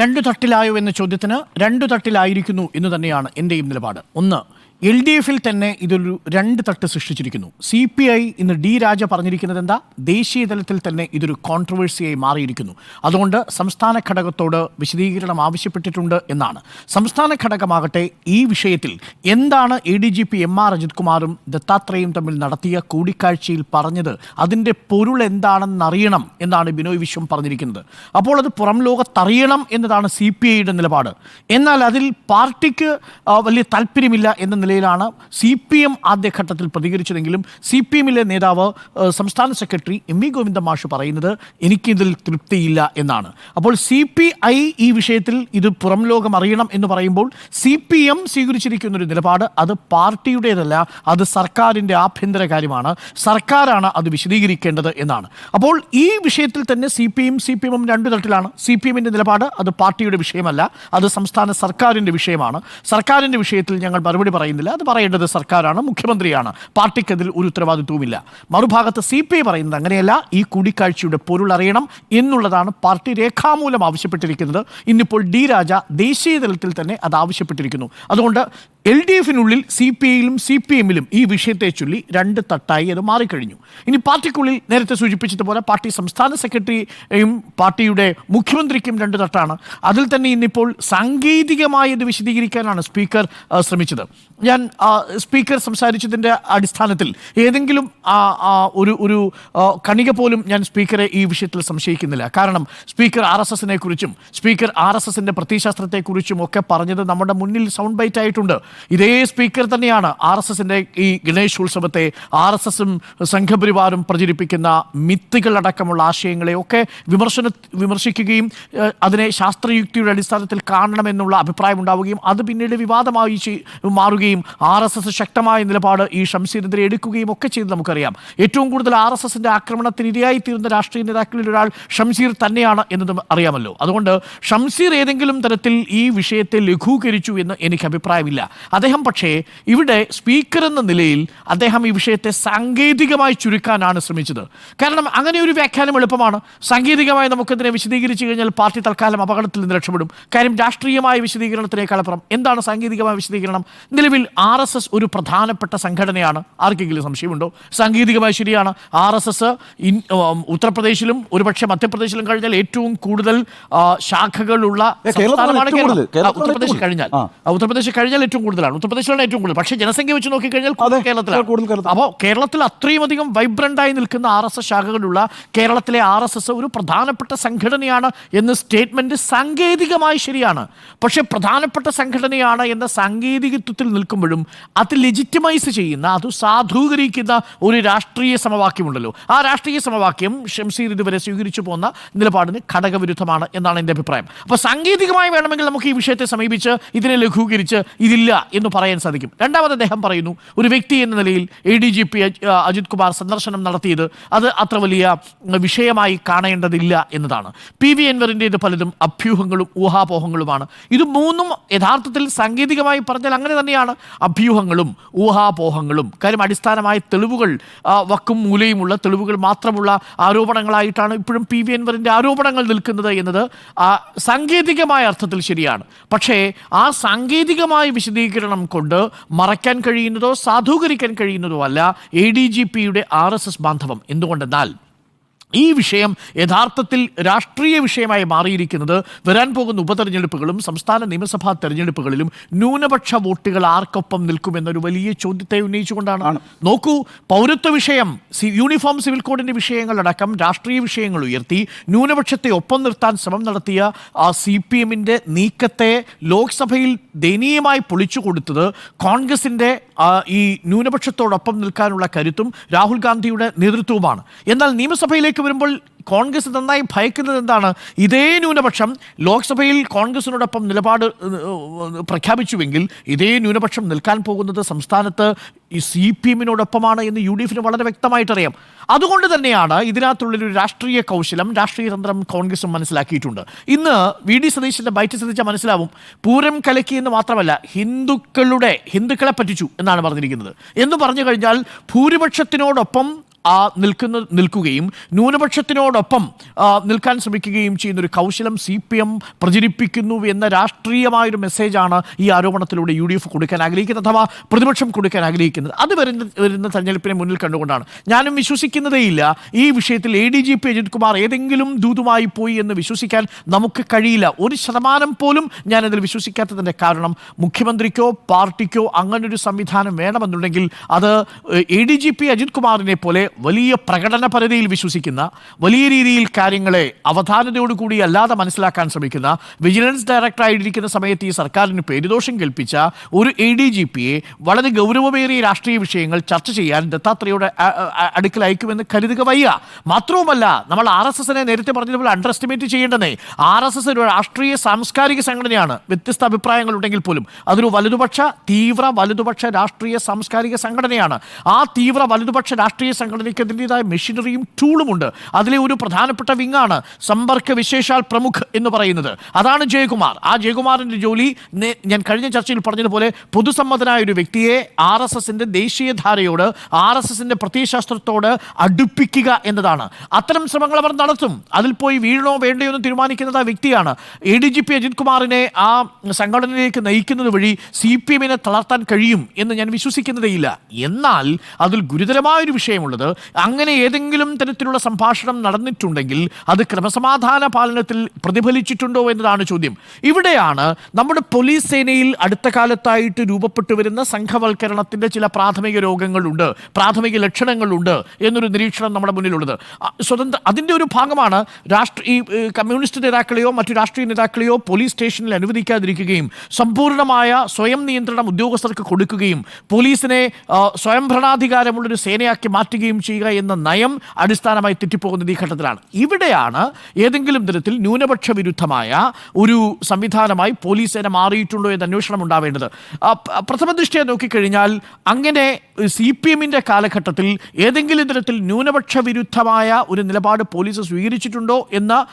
രണ്ടു തട്ടിലായോ എന്ന ചോദ്യത്തിന് രണ്ടു തട്ടിലായിരിക്കുന്നു എന്ന് തന്നെയാണ് എന്റെയും നിലപാട്. ഒന്ന് എൽ ഡി എഫിൽ തന്നെ ഇതൊരു രണ്ട് തട്ട് സൃഷ്ടിച്ചിരിക്കുന്നു. സി പി ഐ ഇന്ന് ഡി രാജ പറഞ്ഞിരിക്കുന്നത് എന്താ? ദേശീയ തലത്തിൽ തന്നെ ഇതൊരു കോൺട്രവേഴ്സിയായി മാറിയിരിക്കുന്നു. അതുകൊണ്ട് സംസ്ഥാന ഘടകത്തോട് വിശദീകരണം ആവശ്യപ്പെട്ടിട്ടുണ്ട് എന്നാണ്. സംസ്ഥാന ഘടകമാകട്ടെ ഈ വിഷയത്തിൽ എന്താണ് A D G P M R Ajith കുമാറും ദത്താത്രേയും തമ്മിൽ നടത്തിയ കൂടിക്കാഴ്ചയിൽ പറഞ്ഞത്? അതിന്റെ പൊരുൾ എന്താണെന്നറിയണം എന്നാണ് ബിനോയ് വിശ്വം പറഞ്ഞിരിക്കുന്നത്. അപ്പോൾ അത് പുറം ലോകത്തറിയണം എന്നതാണ് സി പി ഐയുടെ നിലപാട്. എന്നാൽ അതിൽ പാർട്ടിക്ക് വലിയ താല്പര്യമില്ല എന്ന നിലയിലാണ് സി പി എം ആദ്യഘട്ടത്തിൽ പ്രതികരിച്ചതെങ്കിലും സി പി എമ്മിലെ നേതാവ് സംസ്ഥാന സെക്രട്ടറി എം വി ഗോവിന്ദ മാഷ് പറയുന്നത് എനിക്കിതിൽ തൃപ്തിയില്ല എന്നാണ്. അപ്പോൾ സി പി ഐ ഈ വിഷയത്തിൽ ഇത് പുറം ലോകം അറിയണം എന്ന് പറയുമ്പോൾ സി പി എം സ്വീകരിച്ചിരിക്കുന്ന ഒരു നിലപാട് അത് പാർട്ടിയുടേതല്ല അത് സർക്കാരിന്റെ ആഭ്യന്തര കാര്യമാണ്. സർക്കാരാണ് അത് വിശദീകരിക്കേണ്ടത് എന്നാണ്. അപ്പോൾ ഈ വിഷയത്തിൽ തന്നെ C P M C P എമ്മും രണ്ടു തട്ടിലാണ്. സി പി എമ്മിന്റെ നിലപാട് അത് പാർട്ടിയുടെ വിഷയമല്ല അത് സംസ്ഥാന സർക്കാരിന്റെ വിഷയമാണ്. സർക്കാരിന്റെ വിഷയത്തിൽ ഞങ്ങൾ മറുപടി പറയുന്നില്ല. അത് പറയേണ്ടത് സർക്കാരാണ് മുഖ്യമന്ത്രിയാണ്. പാർട്ടിക്ക് അതിൽ ഒരു ഉത്തരവാദിത്വവുമില്ല. മറുഭാഗത്ത് സി പി ഐ പറയുന്നത് അങ്ങനെയല്ല. ഈ കൂടിക്കാഴ്ചയുടെ പൊരുൾ അറിയണം എന്നുള്ളതാണ് പാർട്ടി രേഖാമൂലം ആവശ്യപ്പെട്ടിരിക്കുന്നത്. ഇന്നിപ്പോൾ ഡി രാജ ദേശീയ തലത്തിൽ തന്നെ അത് ആവശ്യപ്പെട്ടിരിക്കുന്നു. അതുകൊണ്ട് എൽ ഡി എഫിനുള്ളിൽ സി പി ഐയിലും സി പി എമ്മിലും ഈ വിഷയത്തെ ചൊല്ലി രണ്ട് തട്ടായി അത് മാറിക്കഴിഞ്ഞു. ഇനി പാർട്ടിക്കുള്ളിൽ നേരത്തെ സൂചിപ്പിച്ചതുപോലെ പാർട്ടി സംസ്ഥാന സെക്രട്ടറിയും പാർട്ടിയുടെ മുഖ്യമന്ത്രിക്കും രണ്ട് തട്ടാണ്. അതിൽ തന്നെ ഇന്നിപ്പോൾ സാങ്കേതികമായി ഇത് വിശദീകരിക്കാനാണ് സ്പീക്കർ ശ്രമിച്ചത്. ഞാൻ സ്പീക്കർ സംസാരിച്ചതിന്റെ അടിസ്ഥാനത്തിൽ ഏതെങ്കിലും ഒരു ഒരു കണിക പോലും ഞാൻ സ്പീക്കറെ ഈ വിഷയത്തിൽ സംശയിക്കുന്നില്ല. കാരണം സ്പീക്കർ ആർ എസ് എസിനെ കുറിച്ചും സ്പീക്കർ ആർ എസ് എസിന്റെ പ്രത്യശാസ്ത്രത്തെക്കുറിച്ചും ഒക്കെ പറഞ്ഞത് നമ്മുടെ മുന്നിൽ സൗണ്ട് ബൈറ്റ് ആയിട്ടുണ്ട് ഇതേ സ്പീക്കർ തന്നെയാണ് ആർ എസ് എസിന്റെ ഈ ഗണേശ് ഉത്സവത്തെ ആർ എസ് എസും സംഘപരിവാറും പ്രചരിപ്പിക്കുന്ന മിത്തുകളടക്കമുള്ള ആശയങ്ങളെ ഒക്കെ വിമർശന വിമർശിക്കുകയും അതിനെ ശാസ്ത്രയുക്തിയുടെ അടിസ്ഥാനത്തിൽ കാണണമെന്നുള്ള അഭിപ്രായം ഉണ്ടാവുകയും അത് പിന്നീട് വിവാദമായി മാറുകയും ആർ എസ് എസ് ശക്തമായ നിലപാട് ഈ ഷംസീനെതിരെ എടുക്കുകയും ഒക്കെ ചെയ്ത് നമുക്കറിയാം. ഏറ്റവും കൂടുതൽ ആർ എസ് എസിന്റെ ആക്രമണത്തിന് ഇരയായി തീർന്ന രാഷ്ട്രീയ നേതാക്കളിൽ ഒരാൾ ഷംസീർ തന്നെയാണ് എന്നതും അറിയാമല്ലോ. അതുകൊണ്ട് ഷംസീർ ഏതെങ്കിലും തരത്തിൽ ഈ വിഷയത്തെ ലഘൂകരിച്ചു എന്ന് എനിക്ക് അഭിപ്രായമില്ല. അദ്ദേഹം പക്ഷേ ഇവിടെ സ്പീക്കർ എന്ന നിലയിൽ അദ്ദേഹം ഈ വിഷയത്തെ സാങ്കേതികമായി ചുരുക്കാനാണ് ശ്രമിച്ചത്. കാരണം അങ്ങനെ ഒരു വ്യാഖ്യാനം എളുപ്പമാണ്. സാങ്കേതികമായി നമുക്കതിനെ വിശദീകരിച്ചു കഴിഞ്ഞാൽ പാർട്ടി തൽക്കാലം അപകടത്തിൽ നിന്ന് രക്ഷപ്പെടും. കാര്യം രാഷ്ട്രീയമായ വിശദീകരണത്തിനേക്കാളപ്പുറം എന്താണ് സാങ്കേതികമായ വിശദീകരണം? നിലവിൽ ആർ എസ് എസ് ഒരു പ്രധാനപ്പെട്ട സംഘടനയാണ്. ആർക്കെങ്കിലും സംശയമുണ്ടോ? സാങ്കേതികമായി ശരിയാണ്. ആർ എസ് എസ് ഉത്തർപ്രദേശിലും ഒരുപക്ഷെ മധ്യപ്രദേശിലും കഴിഞ്ഞാൽ ഏറ്റവും കൂടുതൽ ശാഖകളുള്ള സംസ്ഥാനമാണ് കേരളം. ഉത്തർപ്രദേശ് കഴിഞ്ഞാൽ. ഉത്തർപ്രദേശ് കഴിഞ്ഞാൽ ഏറ്റവും കൂടുതലാണ്. ഉത്തർപ്രദേശിലാണ് ഏറ്റവും കൂടുതൽ. പക്ഷേ ജനസംഖ്യ വെച്ച് നോക്കിക്കഴിഞ്ഞാൽ കൂടുതൽ കേരളത്തിലാണ്. അപ്പോൾ കേരളത്തിൽ അത്രയും അധികം വൈബ്രന്റ് ആയി നിൽക്കുന്ന ആർ എസ് എസ് ശാഖകളുള്ള കേരളത്തിലെ ആർ എസ് എസ് ഒരു പ്രധാനപ്പെട്ട സംഘടനയാണ് എന്ന സ്റ്റേറ്റ്മെന്റ് സാങ്കേതികമായി ശരിയാണ്. പക്ഷേ പ്രധാനപ്പെട്ട സംഘടനയാണ് എന്ന സാങ്കേതികത്വത്തിൽ നിൽക്കുമ്പോഴും അത് ലെജിറ്റിമൈസ് ചെയ്യുന്ന അത് സാധൂകരിക്കുന്ന ഒരു രാഷ്ട്രീയ സമവാക്യമുണ്ടല്ലോ. ആ രാഷ്ട്രീയ സമവാക്യം ഷംസീർ ഇതുവരെ സ്വീകരിച്ചു പോകുന്ന നിലപാടിന് ഘടകവിരുദ്ധമാണ് എന്നാണ് എന്റെ അഭിപ്രായം. അപ്പോൾ സാങ്കേതികമായി വേണമെങ്കിൽ നമുക്ക് ഈ വിഷയത്തെ സമീപിച്ച് ഇതിനെ ലഘൂകരിച്ച് ഇതില്ല എന്ന് പറയാൻ സാധിക്കും. രണ്ടാമത് അദ്ദേഹം പറയുന്നു ഒരു വ്യക്തി എന്ന നിലയിൽ A D G P Ajith Kumar സന്ദർശനം നടത്തിയത് അത് അത്ര വലിയ വിഷയമായി കാണേണ്ടതില്ല എന്നതാണ്. പി വി അൻവറിന്റേത് പലതും അഭ്യൂഹങ്ങളും ഊഹാപോഹങ്ങളുമാണ്. ഇത് മൂന്നും യഥാർത്ഥത്തിൽ സാങ്കേതികമായി പറഞ്ഞാൽ അങ്ങനെ തന്നെയാണ്. അഭ്യൂഹങ്ങളും ഊഹാപോഹങ്ങളും കാര്യം അടിസ്ഥാനമായ തെളിവുകൾ വക്കും മൂലയുമുള്ള തെളിവുകൾ മാത്രമുള്ള ആരോപണങ്ങളായിട്ടാണ് ഇപ്പോഴും പി വി എൻവറിന്റെ ആരോപണങ്ങൾ നിൽക്കുന്നത് എന്നത് സാങ്കേതികമായ അർത്ഥത്തിൽ ശരിയാണ്. പക്ഷേ ആ സാങ്കേതികമായ വിശദീകരണം കൊണ്ട് മറയ്ക്കാൻ കഴിയുന്നതോ സാധൂകരിക്കാൻ കഴിയുന്നതോ അല്ല എ ഡി ജി പിയുടെ ആർ എസ് എസ് ബാന്ധവം. എന്തുകൊണ്ടെന്നാൽ ഈ വിഷയം യഥാർത്ഥത്തിൽ രാഷ്ട്രീയ വിഷയമായി മാറിയിരിക്കുന്നത് വരാൻ പോകുന്ന ഉപതെരഞ്ഞെടുപ്പുകളും സംസ്ഥാന നിയമസഭാ തെരഞ്ഞെടുപ്പുകളിലും ന്യൂനപക്ഷ വോട്ടുകൾ ആർക്കൊപ്പം നിൽക്കുമെന്നൊരു വലിയ ചോദ്യത്തെ ഉന്നയിച്ചുകൊണ്ടാണ്. നോക്കൂ പൗരത്വ വിഷയം യൂണിഫോം സിവിൽ കോഡിന്റെ വിഷയങ്ങളടക്കം രാഷ്ട്രീയ വിഷയങ്ങൾ ഉയർത്തി ന്യൂനപക്ഷത്തെ ഒപ്പം നിർത്താൻ ശ്രമം നടത്തിയ ആ സി പി എമ്മിന്റെ നീക്കത്തെ ലോക്സഭയിൽ ദയനീയമായി പൊളിച്ചു കൊടുത്തത് കോൺഗ്രസിന്റെ ഈ ന്യൂനപക്ഷത്തോടൊപ്പം നിൽക്കാനുള്ള കരുത്തും രാഹുൽ ഗാന്ധിയുടെ നേതൃത്വവുമാണ്. എന്നാൽ നിയമസഭയിലേക്ക് വരുമ്പോൾ കോൺഗ്രസ് നന്നായി ഭയക്കുന്നത് എന്താണ്? ഇതേ ന്യൂനപക്ഷം ലോക്സഭയിൽ കോൺഗ്രസിനോടൊപ്പം നിലപാട് പ്രഖ്യാപിച്ചുവെങ്കിൽ ഇതേ ന്യൂനപക്ഷം നിൽക്കാൻ പോകുന്നത് സംസ്ഥാനത്ത് ഈ സി പി എമ്മിനോടൊപ്പമാണ് എന്ന് യു ഡി എഫിന് വളരെ വ്യക്തമായിട്ടറിയാം. അതുകൊണ്ട് തന്നെയാണ് ഇതിനകത്തുള്ളൊരു രാഷ്ട്രീയ കൗശലം രാഷ്ട്രീയ തന്ത്രം കോൺഗ്രസും മനസ്സിലാക്കിയിട്ടുണ്ട്. ഇന്ന് വി ഡി സതീശന്റെ ബൈറ്റ് ശ്രദ്ധിച്ചാൽ മനസ്സിലാവും പൂരം കലക്കി എന്ന് മാത്രമല്ല ഹിന്ദുക്കളുടെ ഹിന്ദുക്കളെ പറ്റിച്ചു എന്നാണ് പറഞ്ഞിരിക്കുന്നത്. എന്ന് പറഞ്ഞു കഴിഞ്ഞാൽ ഭൂരിപക്ഷത്തിനോടൊപ്പം നിൽക്കുന്ന നിൽക്കുകയും ന്യൂനപക്ഷത്തിനോടൊപ്പം നിൽക്കാൻ ശ്രമിക്കുകയും ചെയ്യുന്ന ഒരു കൗശലം സി പി എം പ്രചരിപ്പിക്കുന്നു എന്ന രാഷ്ട്രീയമായൊരു മെസ്സേജാണ് ഈ ആരോപണത്തിലൂടെ യു ഡി എഫ് കൊടുക്കാൻ ആഗ്രഹിക്കുന്നത് അഥവാ പ്രതിപക്ഷം കൊടുക്കാൻ ആഗ്രഹിക്കുന്നത്. അത് വരുന്ന വരുന്ന തെരഞ്ഞെടുപ്പിനെ മുന്നിൽ കണ്ടുകൊണ്ടാണ്. ഞാനും വിശ്വസിക്കുന്നതേയില്ല. ഈ വിഷയത്തിൽ A D G P Ajith Kumar ഏതെങ്കിലും ദൂതുമായി പോയി എന്ന് വിശ്വസിക്കാൻ നമുക്ക് കഴിയില്ല. ഒരു ശതമാനം പോലും ഞാനതിൽ വിശ്വസിക്കാത്തതിന്റെ കാരണം മുഖ്യമന്ത്രിക്കോ പാർട്ടിക്കോ അങ്ങനൊരു സംവിധാനം വേണമെന്നുണ്ടെങ്കിൽ അത് A D G P Ajith കുമാറിനെ പോലെ വലിയ പ്രകടന പരതയിൽ വിശ്വസിക്കുന്ന വലിയ രീതിയിൽ കാര്യങ്ങളെ അവധാനതയോടുകൂടി അല്ലാതെ മനസ്സിലാക്കാൻ ശ്രമിക്കുന്ന വിജിലൻസ് ഡയറക്ടർ ആയിരിക്കുന്ന സമയത്ത് ഈ സർക്കാരിന് പേരുദോഷം കൽപ്പിച്ച ഒരു എ ഡി ജി പിയെ വളരെ ഗൗരവമേറിയ രാഷ്ട്രീയ വിഷയങ്ങൾ ചർച്ച ചെയ്യാൻ അ- അടുക്കൽ അയക്കുമെന്ന് കരുതുക വയ്യ. മാത്രവുമല്ല നമ്മൾ ആർ എസ് എസിനെ നേരത്തെ പറഞ്ഞതുപോലെ അണ്ടർ എസ്റ്റിമേറ്റ് ചെയ്യേണ്ടതേ. ആർ എസ് എസ് ഒരു രാഷ്ട്രീയ സാംസ്കാരിക സംഘടനയാണ്. വ്യത്യസ്ത അഭിപ്രായങ്ങൾ ഉണ്ടെങ്കിൽ പോലും അതൊരു വലതുപക്ഷ തീവ്ര വലതുപക്ഷ രാഷ്ട്രീയ സാംസ്കാരിക സംഘടനയാണ്. ആ തീവ്ര വലതുപക്ഷ രാഷ്ട്രീയ സംഘടനയ്ക്ക് അതിന്റെതായ മെഷീനറിയും ടൂളുമുണ്ട്. അതിലെ ഒരു പ്രധാനപ്പെട്ട വിങ്ങാണ് സമ്പർക്ക വിശേഷാൽ പ്രമുഖ് എന്ന് പറയുന്നത്. അതാണ് ജയകുമാർ. ആ ജയകുമാറിന്റെ ജോലി ഞാൻ കഴിഞ്ഞ ചർച്ചയിൽ പറഞ്ഞതുപോലെ പൊതുസമ്മതനായ ഒരു വ്യക്തിയെ ആർ എസ് എസിന്റെ ദേശീയധാരയോട് ആർ എസ് എസിന്റെ പ്രത്യയശാസ്ത്രത്തോട് അടുപ്പിക്കുക എന്നതാണ്. അത്തരം ശ്രമങ്ങൾ അവർ നടത്തും. അതിൽ പോയി വീഴണോ വേണ്ടയോ എന്ന് തീരുമാനിക്കുന്നത് ആ വ്യക്തിയാണ്. A D G P Ajith കുമാറിനെ ആ സംഘടനയിലേക്ക് നയിക്കുന്നത് വഴി സി പി എമ്മിനെ തളർത്താൻ കഴിയും എന്ന് ഞാൻ വിശ്വസിക്കുന്നതേയില്ല. എന്നാൽ അതിൽ ഗുരുതരമായൊരു വിഷയമുള്ളത് അങ്ങനെ ഏതെങ്കിലും തരത്തിലുള്ള സംഭാഷണം നടന്നിട്ടുണ്ടെങ്കിൽ അത് ക്രമസമാധാന പാലനത്തിൽ പ്രതിഫലിച്ചിട്ടുണ്ടോ എന്നതാണ് ചോദ്യം. ഇവിടെയാണ് നമ്മുടെ പോലീസ് സേനയിൽ അടുത്ത കാലത്തായിട്ട് രൂപപ്പെട്ടു വരുന്ന സംഘവൽക്കരണത്തിന്റെ ചില പ്രാഥമിക രോഗങ്ങളുണ്ട് പ്രാഥമിക ലക്ഷണങ്ങളുണ്ട് എന്നൊരു നിരീക്ഷണം നമ്മുടെ മുന്നിലുള്ളത്. സ്വതന്ത്ര അതിന്റെ ഒരു ഭാഗമാണ് രാഷ്ട്ര ഈ കമ്മ്യൂണിസ്റ്റ് നേതാക്കളെയോ മറ്റു രാഷ്ട്രീയ നേതാക്കളെയോ പോലീസ് സ്റ്റേഷനിൽ അനുവദിക്കാതിരിക്കുകയും സമ്പൂർണമായ സ്വയം നിയന്ത്രണം ഉദ്യോഗസ്ഥർക്ക് കൊടുക്കുകയും പോലീസിനെ സ്വയംഭരണാധികാരമുള്ളൊരു സ്വയം ഭരണാധികാരമുള്ളൊരു സേനയാക്കി മാറ്റുകയും ചെയ്യുക എന്ന നയം അടിസ്ഥാനമായി തെറ്റിപ്പോകുന്നത് ഈ ഘട്ടത്തിലാണ്. ഇവിടെയാണ് ഏതെങ്കിലും തരത്തിൽ ന്യൂനപക്ഷ വിരുദ്ധമായ ഒരു സംവിധാനമായി പോലീസ് സേന മാറിയിട്ടുണ്ടോ എന്ന് അന്വേഷണം ഉണ്ടാവേണ്ടത്. പ്രഥമ ദൃഷ്ടിയെ നോക്കിക്കഴിഞ്ഞാൽ അങ്ങനെ സി പി എമ്മിന്റെ കാലഘട്ടത്തിൽ ഏതെങ്കിലും തരത്തിൽ ന്യൂനപക്ഷ വിരുദ്ധമായ ഒരു നിലപാട് പോലീസ് സ്വീകരിച്ചിട്ടുണ്ടോ എന്ന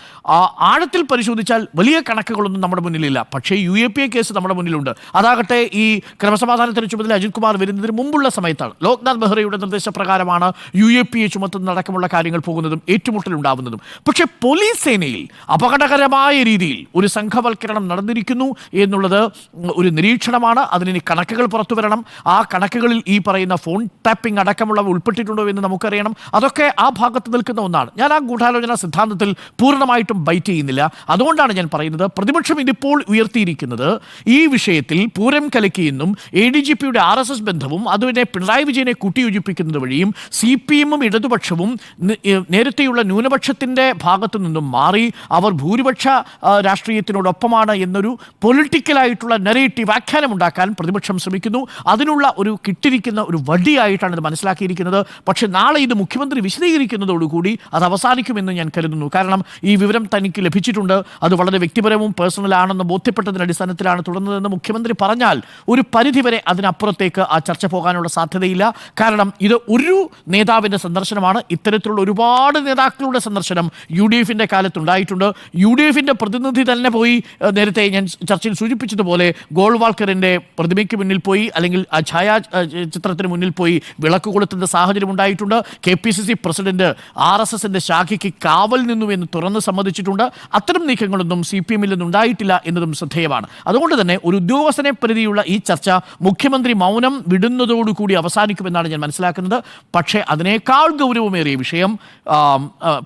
ആഴത്തിൽ പരിശോധിച്ചാൽ വലിയ കണക്കുകളൊന്നും നമ്മുടെ മുന്നിലില്ല. പക്ഷേ U A P A case നമ്മുടെ മുന്നിലുണ്ട്. അതാകട്ടെ ഈ ക്രമസമാധാനത്തിന് ചുമതല അജിത് കുമാർ വരുന്നതിന് മുമ്പുള്ള സമയത്താണ്. ലോക്നാഥ് ബെഹ്റയുടെ നിർദ്ദേശപ്രകാരമാണ് യു എ പി എ ചുമത്തുന്ന അടക്കമുള്ള കാര്യങ്ങൾ പോകുന്നതും ഏറ്റുമുട്ടലുണ്ടാവുന്നതും. പക്ഷേ പോലീസ് സേനയിൽ അപകടകരമായ രീതിയിൽ ഒരു സംഘവൽക്കരണം നടന്നിരിക്കുന്നു എന്നുള്ളത് ഒരു നിരീക്ഷണമാണ്. അതിനി കണക്കുകൾ പുറത്തു വരണം. ആ കണക്കുകളിൽ ഈ പറയുന്ന ഫോൺ ടാപ്പിംഗ് അടക്കമുള്ളവ ഉൾപ്പെട്ടിട്ടുണ്ടോ എന്ന് നമുക്കറിയണം. അതൊക്കെ ആ ഭാഗത്ത് നിൽക്കുന്ന ഒന്നാണ്. ഞാൻ ആ ഗൂഢാലോചന സിദ്ധാന്തത്തിൽ പൂർണമായിട്ടും ബൈറ്റ് ചെയ്യുന്നില്ല. അതുകൊണ്ടാണ് ഞാൻ പറയുന്നത് പ്രതിപക്ഷം ഇതിപ്പോൾ ഉയർത്തിയിരിക്കുന്നത് ഈ വിഷയത്തിൽ പൂരം കലക്കിയെന്നും എ ഡി ജി പിയുടെ ആർ എസ് എസ് ബന്ധവും അതുവരെ പിണറായി വിജയനെ കൂട്ടിയോജിപ്പിക്കുന്നത് വഴിയും സി പി എമ്മും ഇടതുപക്ഷവും നേരത്തെയുള്ള ന്യൂനപക്ഷത്തിന്റെ ഭാഗത്തു നിന്നും മാറി അവർ ഭൂരിപക്ഷ രാഷ്ട്രീയത്തിനോടൊപ്പമാണ് എന്നൊരു പൊളിറ്റിക്കലായിട്ടുള്ള നെറേറ്റീവ് വ്യാഖ്യാനം ഉണ്ടാക്കാൻ പ്രതിപക്ഷം ശ്രമിക്കുന്നു. അതിനുള്ള ഒരു കിട്ടിരിക്കുന്ന ഒരു വടിയായിട്ടാണ് ഇത് മനസ്സിലാക്കിയിരിക്കുന്നത്. പക്ഷേ നാളെ ഇത് മുഖ്യമന്ത്രി വിശദീകരിക്കുന്നതോടുകൂടി അത് അവസാനിക്കുമെന്ന് ഞാൻ കരുതുന്നു. കാരണം ഈ വിവരം തനിക്ക് ലഭിച്ചിട്ടുണ്ട്. അത് വളരെ വ്യക്തിപരവും പേഴ്സണലാണെന്ന് ബോധ്യപ്പെട്ടതിന്റെ അടിസ്ഥാനത്തിലാണ് തുടർന്നതെന്ന് മുഖ്യമന്ത്രി പറഞ്ഞാൽ ഒരു പരിധിവരെ അതിനപ്പുറത്തേക്ക് ആ ചർച്ച പോകാനുള്ള സാധ്യതയില്ല. കാരണം ഇത് ഒരു നേതാവിന്റെ സന്ദർശനമാണ്. ഇത്തരത്തിലുള്ള ഒരുപാട് നേതാക്കളുടെ സന്ദർശനം യു ഡി എഫിന്റെ കാലത്തുണ്ടായിട്ടുണ്ട്. യു ഡി എഫിന്റെ പ്രതിനിധി തന്നെ പോയി നേരത്തെ ഞാൻ ചർച്ചയിൽ സൂചിപ്പിച്ചതുപോലെ ഗോൾവാൾക്കറിന്റെ പ്രതിമയ്ക്ക് മുന്നിൽ പോയി അല്ലെങ്കിൽ ആ ഛായാ ചിത്രത്തിന് മുന്നിൽ പോയി വിളക്ക് കൊളുത്തുന്ന സാഹചര്യം ഉണ്ടായിട്ടുണ്ട്. K P C C president R S എസിന്റെ ശാഖയ്ക്ക് കാവൽ നിന്നു എന്ന് തുറന്ന് സമ്മതിച്ചിട്ടുണ്ട്. അത്തരം നീക്കങ്ങളൊന്നും സി പി എമ്മിൽ നിന്നുണ്ടായിട്ടില്ല എന്നതും ശ്രദ്ധേയമാണ്. അതുകൊണ്ട് തന്നെ ഒരു ഉദ്യോഗസ്ഥനെ പ്രതിയുള്ള ഈ ചർച്ച മുഖ്യമന്ത്രി മൗനം വിടുന്നതോടുകൂടി അവസാനിക്കുമെന്നാണ് ഞാൻ മനസ്സിലാക്കുന്നത്. പക്ഷേ അതിനേക്കാൾ ഗൗരവമേറിയ വിഷയം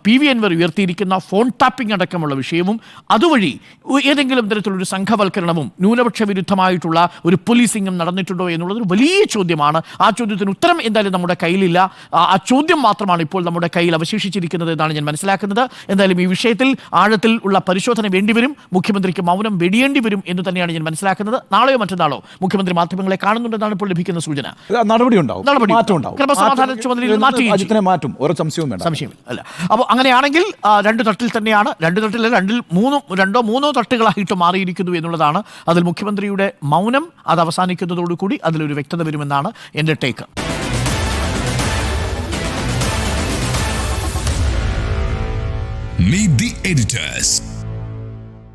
പി വി അൻവർ ഉയർത്തിയിരിക്കുന്ന ഫോൺ ടാപ്പിംഗ് അടക്കമുള്ള വിഷയവും അതുവഴി ഏതെങ്കിലും തരത്തിലൊരു സംഘവൽക്കരണവും ന്യൂനപക്ഷ വിരുദ്ധമായിട്ടുള്ള ഒരു പോലീസിംഗും നടന്നിട്ടുണ്ടോ എന്നുള്ളത് ഒരു വലിയ ചോദ്യമാണ്. ആ ചോദ്യത്തിന് ഉത്തരം എന്തായാലും നമ്മുടെ കയ്യിലില്ല. ആ ചോദ്യം മാത്രമാണ് ഇപ്പോൾ നമ്മുടെ കയ്യിൽ അവശേഷിച്ചിരിക്കുന്നത് എന്നാണ് ഞാൻ മനസ്സിലാക്കുന്നത്. എന്തായാലും ഈ വിഷയത്തിൽ ആഴത്തിൽ ഉള്ള പരിശോധന വേണ്ടിവരും. മുഖ്യമന്ത്രിക്ക് മൗനം വെടിയേണ്ടി വരും എന്ന് തന്നെയാണ് ഞാൻ മനസ്സിലാക്കുന്നത്. നാളെയോ മറ്റന്നാളോ മുഖ്യമന്ത്രി മാധ്യമങ്ങളെ കാണുന്നുണ്ടെന്നാണ് ഇപ്പോൾ ലഭിക്കുന്ന സൂചന. നടപടി ക്രമസമാധാന ചുമതലയിൽ മാറ്റും സംശയവും അല്ല അപ്പോൾ അങ്ങനെയാണെങ്കിൽ രണ്ട് തട്ടിൽ തന്നെയാണ്. രണ്ട് തട്ടിൽ രണ്ടിൽ മൂന്നോ രണ്ടോ മൂന്നോ തട്ടുകളായിട്ട് മാറിയിരിക്കുന്നു എന്നുള്ളതാണ് അതിൽ മുഖ്യമന്ത്രിയുടെ മൗനം അത് അവസാനിക്കുന്നതോടുകൂടി അതിലൊരു വ്യക്തത വരുമെന്നാണ് എന്റെ caretaker. Meet the editors.